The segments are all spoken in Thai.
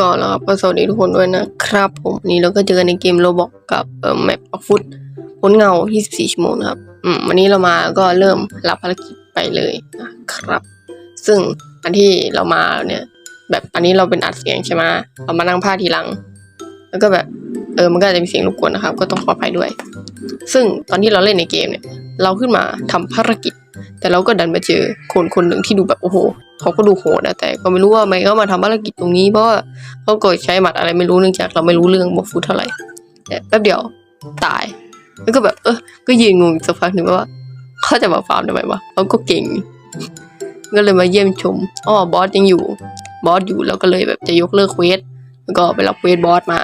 ก่อนแล้วครับก็สวัสดีทุกคนด้วยนะครับผมนี้เราก็เจอกันในเกมโรบอกกับเอ่อแมปออฟฟุตพ้นเงา 24 ชั่วโมงครับอืมวันนี้เรามาก็เริ่มรับภารกิจไปเลยนะครับ ซึ่งอันที่เรามาเนี่ย แบบอันนี้เราเป็นอัดเสียงใช่ไหมเรามานั่งพาทีหลัง แล้วก็แบบเออมันก็จะมีเสียงรบกวนนะครับ ก็ต้องขออภัยด้วย ซึ่งตอนที่เราเล่นในเกมเนี่ย เราขึ้นมาทำภารกิจ แต่เราก็ดันมาเจอคนคนหนึ่งที่ดูแบบโอ้โหเขาก็ดูโหดนะแต่ก็ไม่รู้ว่าทำไมเขามาทำภารกิจตรงนี้เพราะว่าเขากดใช้หมัดอะไรไม่รู้เนื่องจากเราไม่รู้เรื่องบอกฟุตเท่าไหร่แต่แป๊บเดียวตาย แล้วก็แบบเออก็ยืนงงสักพักหนึ่งว่าเขาจะมาฟาร์มทำไมวะเขาก็เก่งก็เลยมาเยี่ยมชมอ๋อบอสยังอยู่บอสอยู่แล้วก็เลยแบบจะยกเลิกเควสแล้วก็ไปรับเควสบอสมา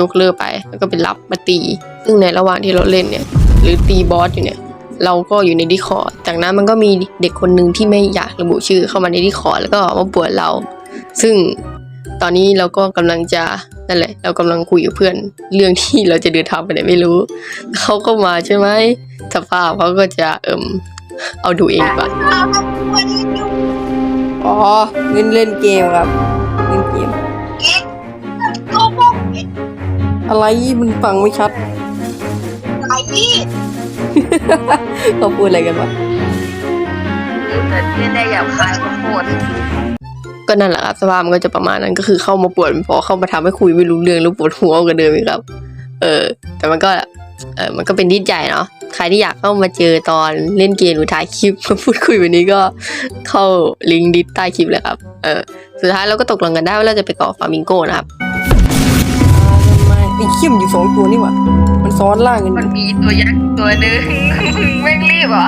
ยกเลิกไป แล้วก็ไปรับมาตี ซึ่งในระหว่างที่เราเล่นเนี่ย หรือตีบอสอยู่เนี่ย เราก็อยู่ในดิคอร์ดจากนั้นมันก็มีเด็กคนหนึ่งที่ไม่อยากระบุชื่อเข้ามาในดิคอร์ดแล้วก็มาปวดเรา ซึ่งตอนนี้เราก็กำลังจะนั่นแหละ เรากำลังคุยกับเพื่อนเรื่องที่เราจะเดินทางไปไหนไม่รู้ เขาก็มาใช่ไหมสภาพเขาก็จะเอิมเอาดูเองดีกว่าอ๋อเล่นเล่นเกมครับ เล่นเกมก็บอก อะไรมึงฟังไม่ชัด ไอ้นี่เขาพูดอะไรกันวะแต่ที่ได้หยาบคายก็โคตรก็นั่นแหละครับสภาพมันก็จะประมาณนั้นก็คือเข้ามาปวดพอเข้ามาทำให้คุยไม่รู้เรื่องแล้วปวดหัวกว่าเดิมอีกครับ เออ แต่มันก็เออมันก็เป็นนิดใหญ่เนาะใครที่อยากเข้ามาเจอตอนเล่นเกมหรือถ่ายคลิปมาพูดคุยวันนี้ก็เข้าลิงก์ดิสใต้คลิปเลยครับเออสุดท้ายเราก็ตกลงกันได้ว่าเราจะไปเกาะฟามิงโกนะครับทำ ไมไอ้เข้มอยู่สองตัวนี่หว่ามันซ้อนล่างกันมันมีตัวยักษ์ตัวหนึง ไม่งรีบเหรอ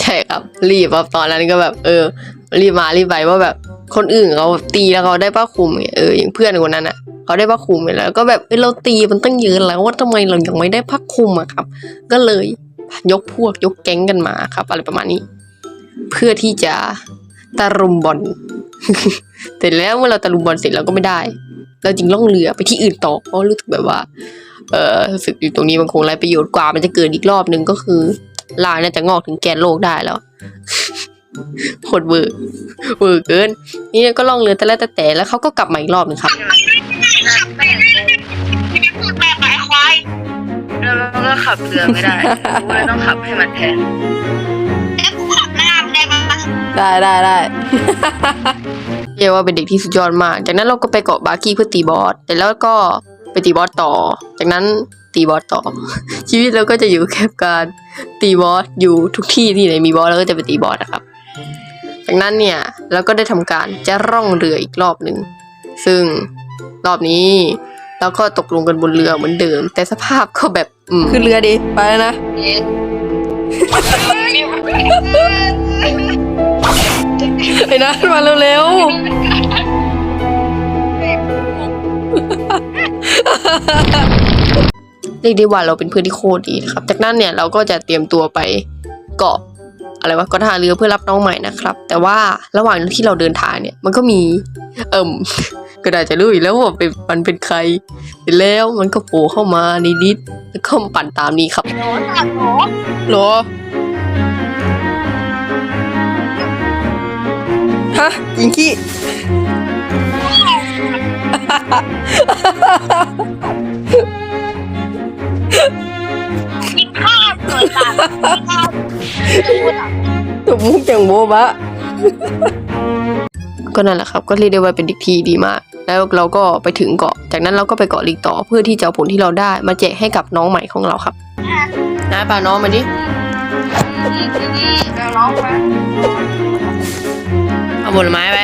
ใช่ครับ รีบครับตอนนั้นก็แบบ เออ รีบมารีบไปว่าแบบคนอื่นเขาแบบตีแล้วเขาได้ผ้าคลุมไงเอออย่างเพื่อนคนนั้นอะเขาได้ผ้าคลุมไงแล้ว ก็แบบเออเราตีมันตั้งเยอะแล้วว่าทำไมเรายังไม่ได้ผ้าคลุมอะครับ ก็เลยยกพวกยกแก๊งกันมาครับ อะไรประมาณนี้ เพื่อที่จะ ตะรุมบอล เสร็จแล้วเมื่อเราตะลุมบอลเสร็จเราก็ไม่ได้ เราจึงล่องเรือไปที่อื่นต่อเพราะรู้สึกแบบว่า เออรู้สึกอยู่ตรงนี้มันคงไรประโยชน์กว่ามันจะเกิดอีกรอบหนึ่งก็คือลายน่าจะงอกถึงแกนโลกได้แล้วโคตรเวอร์เวอร์เกิน นี่ก็ล่องเรือแต่ละแต่แต่แล้วเขาก็กลับมาอีกรอบหนึงครับขับแม่งเลยแบบไอ้ควายแล้วมันก็ขับเรือไม่ได้กูเลยต้องขับให้มันแทน ได้ได้ได้ เรียกว่าเป็นเด็กที่สุดยอดมาก จากนั้นเราก็ไปเกาะบาร์กี้เพื่อตีบอสแต่แล้วก็ไปตีบอสต่อ จากนั้นตีบอสต่อ ชีวิตเราก็จะอยู่แค่การตีบอสอยู่ทุกที่ที่ไหนมีบอสเราก็จะไปตีบอสนะครับ จากนั้นเนี่ยเราก็ได้ทำการจะร่องเรืออีกรอบหนึ่งซึ่งรอบนี้เราก็ตกลงกันบนเรือเหมือนเดิม แต่สภาพก็แบบอืมขึ้นเรือดิไปแล้วนะ ไอ้นัทมาเร็วเรียกได้ว่าเราเป็นเพื่อนที่โคตรดีนะครับ จากนั้นเนี่ยเราก็จะเตรียมตัวไปเกาะอะไรวะเกาะท่าเรือเพื่อรับน้องใหม่นะครับ แต่ว่าระหว่างที่เราเดินทางเนี่ยมันก็มี เอิ่มก็ได้จะรู้อยู่แล้วว่าเป็นมันเป็นใครเสร็จแล้วมันก็โผล่เข้ามาในดิสแล้วก็ปั่นตามนี้ครับโหตัดโหๆเหรอ ฮะจิงกี้ กินข้าวเกิดตัดกินข้าวตัวมุกจังโบบะ ก็นั่นแหละครับ ก็เรียกได้ว่าเป็นเด็กที่ดีมาก แล้วเราก็ไปถึงเกาะ จากนั้นเราก็ไปเกาะลีกต่อเพื่อที่จะเอาผลที่เราได้มาแจกให้กับน้องใหม่ของเราครับนะป่าน้องมาดิแล้วน้องมาเอา ผลไม้ไป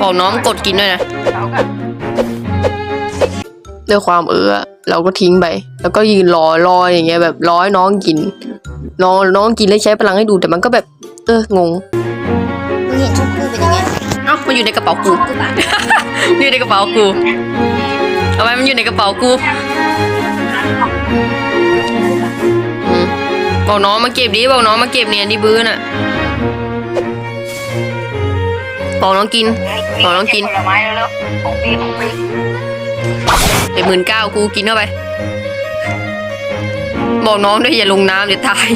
บอกน้องกดกินด้วยนะเขากับด้วยความเออเราก็ทิ้งไป แล้วก็ยืนรอรออย่างเงี้ยแบบร้อยน้องกิน น้องน้องกินแล้วใช้พลังให้ดูแต่มันก็แบบ เอองงมึงเห็นชุดกูเป็นยังไงเอ้ามันอยู่ในกระเป๋ากูกูปะอยู่ในกระเป๋ากูทำไมมันอยู่ในกระเป๋ากูอืมบอกน้องมาเก็บดิบอกน้องมาเก็บเนี่ยที่บื้อน่ะ บอกน้องกิน ขอลองกินผลไม้แล้วของปีของปีเดี๋ยวหมื่นเก้ากูกินเข้าไป บอกน้องด้วยอย่าลงน้ำเดี๋ยวตาย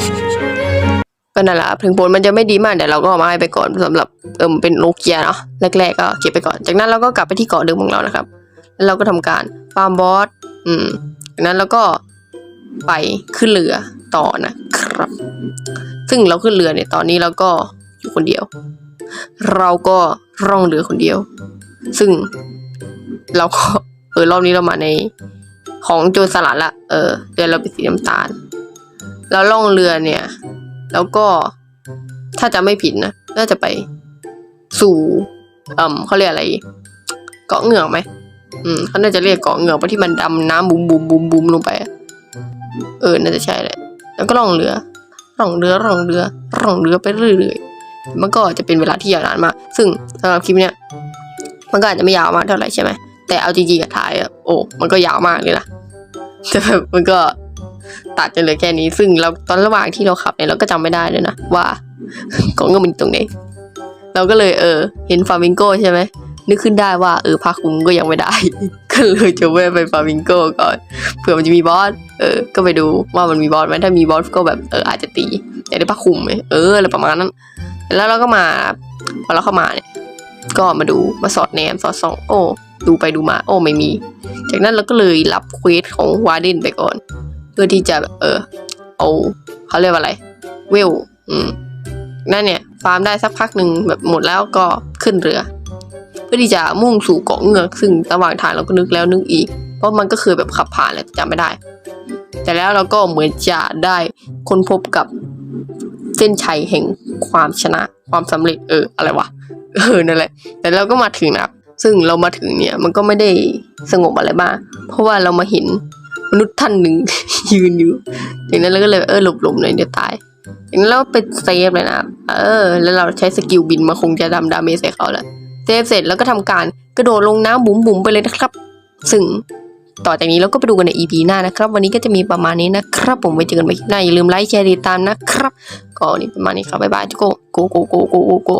ก็นั่นแหละถึงผลมันจะไม่ดีมากแต่เราก็เอามาให้ไปก่อนสำหรับเอิมเป็นโนเกียเนาะแรกๆก็เก็บไปก่อน จากนั้นเราก็กลับไปที่เกาะเดิมของเรานะครับ แล้วเราก็ทำการฟาร์มบอสอืมจากนั้นเราก็ไปขึ้นเรือต่อนะครับ ซึ่งเราขึ้นเรือเนี่ยตอนนี้เราก็อยู่คนเดียว เราก็ร่องเรือคนเดียว ซึ่งเราก็เออรอบนี้เรามาในของโจรสลัดละเออเรือเราเป็นสีน้ำตาล แล้วล่องเรือเนี่ย แล้วก็ถ้าจะไม่ผิดนะน่าจะไปสู่เอ่มเขาเรียกอะไร เกาะเหงือกไหมอืมเขาน่าจะเรียกเกาะเหงือกเพราะที่มันดำน้ำบุมบุมบุมบุมลงไป เออ น่าจะใช่แหละ แล้วก็ล่องเรือล่องเรือล่องเรือล่องเรือไปเรื่อยๆ มันก็จะเป็นเวลาที่ยาวนานมาก ซึ่งสำหรับคลิปเนี้ยมันก็อาจจะไม่ยาวมากเท่าไหร่ใช่ไหมแต่เอาจริงๆกับถ่ายอะโอ้มันก็ยาวมากเลยนะแต่แบบมันก็ตัดจะเหลือแค่นี้ ซึ่งเราตอนระหว่างที่เราขับเนี่ยเราก็จำไม่ได้เลยนะว่าของเงินมันตรงไหนเราก็เลยเออ เห็นฟามิงโกใช่ไหมนึกขึ้นได้ว่าเออพาคุ้งก็ยังไม่ได้ ก็เลยจะแวะไปฟามิงโกก่อนเผื่อมันจะมีบอสเออ ก็ไปดูว่ามันมีบอสไหมถ้ามีบอสก็แบบเอออาจจะตีแต่ได้พาคุ้มไหมเอออะไรประมาณนั้น แล้วเราก็มาพอเราเข้ามาเนี่ย ก็มาดูมาสอดแนมสอดส่องโอ้ดูไปดูมา โอ้ไม่มี จากนั้นเราก็เลยรับเควสของวาเดนไปก่อน เพื่อที่จะเออเอาเขาเรียกว่าอะไร เวล อืมนั่นเนี่ย ฟาร์มได้สักพักหนึ่งแบบหมดแล้วก็ขึ้นเรือ เพื่อที่จะมุ่งสู่เกาะเงือกซึ่งระหว่างทางเราก็นึกแล้วนึกอีก เพราะมันก็คือแบบขับผ่านและแต่จำไม่ได้ แต่แล้วเราก็เหมือนจะได้ค้นพบกับ เส้นชัยแห่งความชนะความสำเร็จเอออะไรวะเออนั่นแหละแต่เราก็มาถึงนะซึ่งเรามาถึงเนี่ยมันก็ไม่ได้สงบอะไรมากเพราะว่าเรามาเห็นมนุษย์ท่านหนึ่ง ยืนอยู่อย่างนั้นเราก็เลยเออหลบๆหน่อยเดี๋ยวตายอย่างนั้นเราไปเซฟเลยนะเออ แล้วเราใช้สกิลบินมาคงจะดำดาเมจใส่เขาแหละเซฟเสร็จแล้วก็ทำการกระโดดลงน้ำบุ๋มๆไปเลยนะครับ ซึ่ง ต่อจากนี้เราก็ไปดูกันใน EP หน้านะครับ วันนี้ก็จะมีประมาณนี้นะครับ ผมไว้เจอกันใหม่คลิปหน้าอย่าลืมไลค์แชร์ติดตามนะครับก็นี่ประมาณนี้ครับบ๊ายบายทุกคนโกโกโกโกโกโก